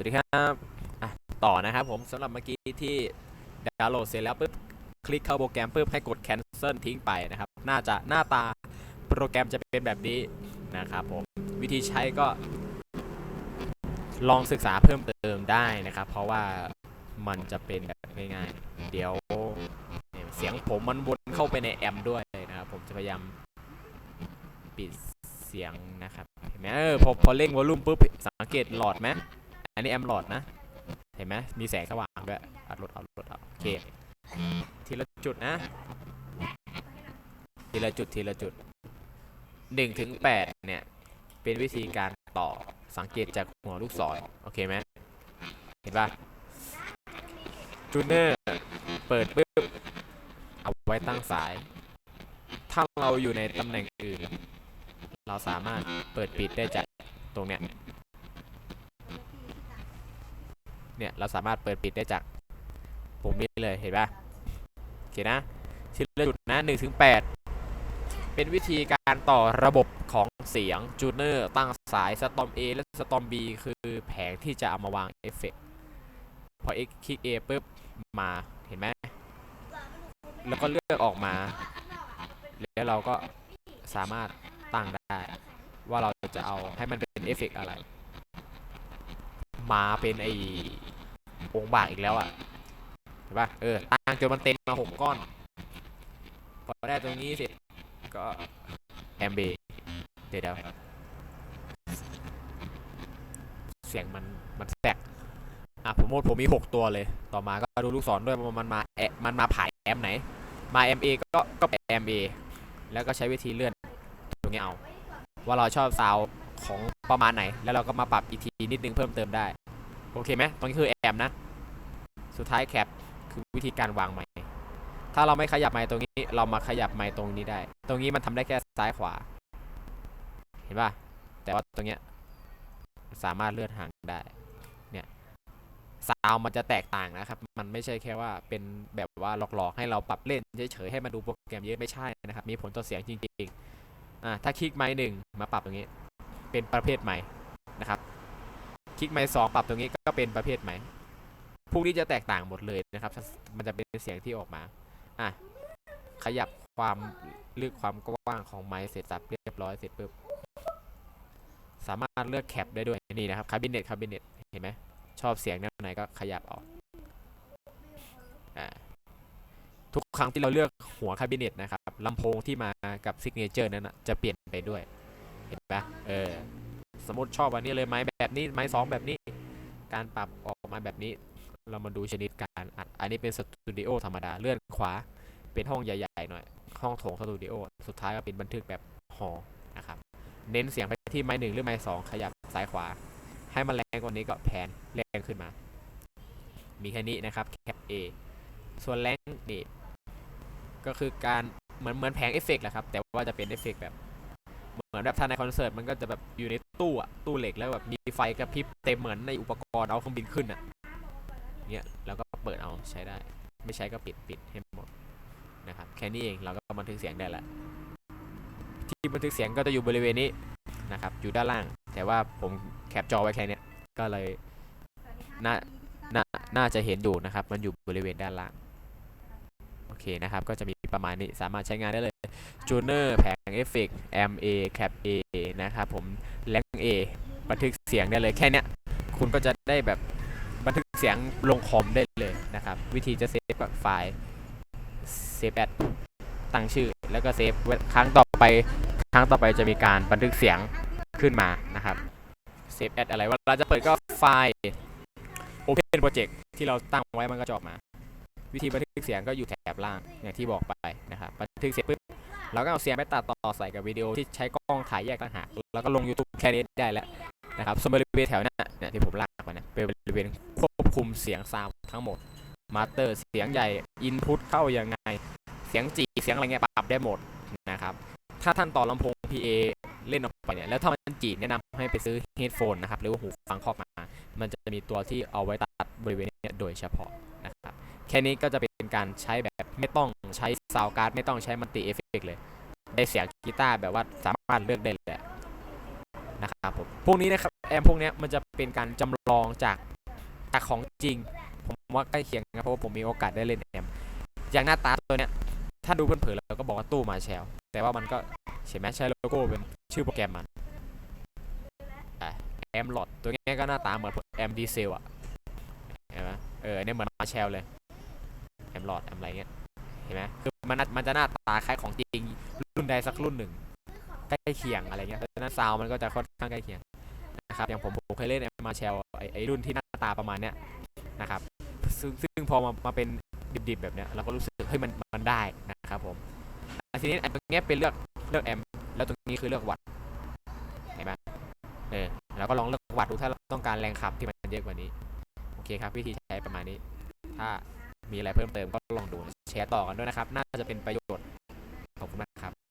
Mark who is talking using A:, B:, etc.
A: สวัสดีครับต่อนะครับผมสำหรับเมื่อกี้ที่ดาวน์โหลดเสร็จแล้วปุ๊บคลิกเข้าโปรแกรมปุ๊บให้กด cancel ทิ้งไปนะครับ น่าจะหน้าตาโปรแกรมจะเป็นแบบนี้นะครับผมวิธีใช้ก็ ลองศึกษาเพิ่มเติมได้นะครับ เพราะว่ามันจะเป็นแบบง่ายๆ เดี๋ยวเสียงผมมันวนเข้าไปในแอมป์ด้วยนะครับ ผมจะพยายามปิดเสียงนะครับเห็นไหมเออพอพอเร่งวอลลุ่มปุ๊บสังเกตหลอดไหม นนี้แอมหลอดนะ เห็นไหมมีแสงสว่างด้วยอัดลดเอาลดเอาโอเค ทีละจุดนะ ทีละจุดทีละจุดหนึ่งถึงแปดเนี่ย เป็นวิธีการต่อสังเกตจากหัวลูกศร โอเคไหมเห็นปะจูเนอร์เปิดปุ๊บ เอาไว้ตั้งสาย ถ้าเราอยู่ในตำแหน่งอื่น เราสามารถเปิดปิดได้จากตรงเนี้ย เนี่ยเราสามารถเปิดปิดได้จากปุ่มนี้เลยเห็นปะโอเคนะทีละจุดนะหนึ่งถึงแปดเป็นวิธีการต่อระบบของเสียงจูเนอร์ตั้งสายสตอม A และสตอม B คือแผงที่จะเอามาวางเอฟเฟกต์พอ X คลิก A ปุ๊บมาเห็นไหมแล้วก็เลือกออกมา แล้วเราก็สามารถตั้งได้ว่าเราจะเอาให้มันเป็นเอฟเฟกต์อะไร มาเป็นไอ องบากอีกแล้วอะเห็นปะเออตั้งจนมันเต็มมาหกก้อน พอได้ตรงนี้เสร็จก็แอมเบเดี๋ยวเดี๋ยวเสียงมันมันแทรกอะผมหมดผมมี 6 ตัวเลย ต่อมาก็ดูลูกศรด้วยมันมาแอมันมาผ่ายแอมไหน มาแอมเอก็ก็ไปแอมเอแล้วก็ใช้วิธีเลื่อนตรงนี้เอา ว่าเราชอบซาวของประมาณไหน แล้วเราก็มาปรับอีกทีนิดนึงเพิ่มเติมได้ โอเคไหมตรงนี้คือแอมนะ สุดท้ายแคปคือวิธีการวางไม้ถ้าเราไม่ขยับไม้ตรงนี้ เรามาขยับไม้ตรงนี้ได้ ตรงนี้มันทำได้แค่ซ้ายขวา เห็นป่ะ แต่ว่าตรงเนี้ยสามารถเลื่อนห่างได้ เนี่ยซาวมันจะแตกต่างนะครับ มันไม่ใช่แค่ว่าเป็นแบบว่าหลอกๆ ให้เราปรับเล่นเฉยๆ ให้มาดูโปรแกรมเยอะไม่ใช่นะครับ มีผลต่อเสียงจริงๆ อ่า ถ้าคลิกไม้หนึ่งมาปรับตรงนี้ เป็นประเภทใหม่นะครับ คลิกไม้สองปรับตรงนี้ก็เป็นประเภทใหม่พวกนี้จะแตกต่างหมดเลยนะครับ มันจะเป็นเสียงที่ออกมา อะ ขยับความเลือกความกว้างของไม้เสร็จสับเรียบร้อยเสร็จปุ๊บ สามารถเลือกแคปได้ด้วยนี่นะครับคาบิเนตคาบิเนตเห็นไหมชอบเสียงแนวไหนก็ขยับออกอ่าทุกครั้งที่เราเลือกหัวคาบิเนตนะครับลำโพงที่มากับซิกเนเจอร์นั้นนะจะเปลี่ยนไปด้วย เห็นปะเออ สมมติชอบอันนี้เลยไม้ แบบนี้ไม้สองแบบนี้ การปรับออกมาแบบนี้ เรามาดูชนิดการอัด อันนี้เป็นสตูดิโอธรรมดาเลื่อนขวา เป็นห้องใหญ่ๆหน่อย ห้องโถงสตูดิโอ สุดท้ายก็เป็นบันทึกแบบหอนะครับ เน้นเสียงไปที่ไม้หนึ่งหรือไม้สองขยับซ้ายขวา ให้มันแรงกว่านี้ก็แผนแรงขึ้นมา มีแค่นี้นะครับแคป A ส่วนแรงนี่ก็คือการเหมือนเหมือนแผงเอฟเฟกต์แหละครับ แต่ว่าจะเป็นเอฟเฟกต์แบบ เหมือนแบบถ้าในคอนเสิร์ตมันก็จะแบบอยู่ในตู้อะตู้เหล็กแล้วแบบมีไฟกระพริบเต็มเหมือนในอุปกรณ์เอาเครื่องบินขึ้นอะเงี้ยแล้วก็เปิดเอาใช้ได้ ไม่ใช้ก็ปิดปิดให้หมดนะครับแค่นี้เองเราก็บันทึกเสียงได้ละที่บันทึกเสียงก็จะอยู่บริเวณนี้นะครับอยู่ด้านล่าง แต่ว่าผมแคปจอไว้แค่นี้ก็เลยน่าน่าน่าจะเห็นอยู่นะครับ มันอยู่บริเวณด้านล่าง โอเคนะครับ ก็จะมี ประมาณนี้สามารถใช้งานได้เลยจูเนอร์แผงเอฟเฟกต์แอมเอแคปเอนะครับผมแรงเอบันทึกเสียงได้เลยแค่นี้คุณก็จะได้แบบบันทึกเสียงลงคอมได้เลยนะครับ วิธีจะเซฟไฟล์เซฟแอดตั้งชื่อ แล้วก็เซฟไว้ครั้งต่อไปครั้งต่อไปจะมีการบันทึกเสียงขึ้นมานะครับเซฟแอดอะไรเวลาจะเปิดก็ไฟล์ Open Project ที่เราตั้งไว้มันก็จะออกมา วิธีบันทึกเสียงก็อยู่แถบล่างอย่างที่บอกไปนะครับบันทึกเสร็จปุ๊บเราก็เอาเสียงไปตัดต่อใส่กับวิดีโอที่ใช้กล้องถ่ายแยกต่างหากแล้วก็ลง YouTube แค่นี้ได้แล้วนะครับส่วนบริเวณแถวหน้าเนี่ยที่ผมลากมาเนี่ยเป็นบริเวณควบคุมเสียงซาวทั้งหมดมาสเตอร์เสียงใหญ่อินพุตเข้ายังไง เสียงจีเสียงอะไรเงี้ยปรับได้หมดนะครับถ้าท่านต่อลำโพง PA เล่นออกไปเนี่ยแล้วถ้ามันจีแนะนำให้ไปซื้อเฮดโฟนนะครับหรือว่าหูฟังครอบมา มันจะมีตัวที่เอาไว้ตัดบริเวณนี้โดยเฉพาะนะ แค่นี้ก็จะเป็นการใช้แบบไม่ต้องใช้ซาวการ์ดไม่ต้องใช้มัลติเอฟเฟกเลย ได้เสียงกีตาร์แบบว่าสามารถเลือกได้เลยนะครับผมพวกนี้นะครับแอมพวกนี้มันจะเป็นการจำลองจากจากของจริง ผมว่าใกล้เคียงนะเพราะว่าผมมีโอกาสได้เล่นแอมอย่างหน้าตาตัวเนี้ยถ้าดูเผินๆเราก็บอกว่าตู้มาแชลแต่ว่ามันก็เห็นไหมใช้โลโก้เป็นชื่อโปรแกรมมันแอมหลอดตัวเนี้ยก็หน้าตาเหมือนแอมดีเซลอะเห็นไหมเออเนี่ยเหมือนมาแชลเลย แอมหลอดแอมอะไรเงี้ยเห็นไหมคือมันน่ามันจะหน้าตาคล้ายของจริงรุ่นใดสักรุ่นหนึ่งใกล้เคียงอะไรเงี้ยเพราะฉะนั้นซาวมันก็จะค่อนข้างใกล้เคียงนะครับอย่างผมผมเคยเล่นมมาแชลไอรุ่นที่หน้าตาประมาณเนี้ยนะครับซึ่งซึ่งพอมามาเป็นดิบๆแบบเนี้ยเราก็รู้สึกเฮ้ยมันมันได้นะครับผมทีนี้ไอ้ตรงเนี้ยเป็นเลือกเลือกแอมแล้วตรงนี้คือเลือกวัตเห็นไหมเออเราก็ลองเลือกวัตต์ดูถ้าเราต้องการแรงขับที่มันเยอะกว่านี้ โอเคครับ วิธีใช้ประมาณนี้ ถ้า มีอะไรเพิ่มเติมก็ลองดูแชร์ต่อกันด้วยนะครับ น่าจะเป็นประโยชน์ขอบคุณมากครับ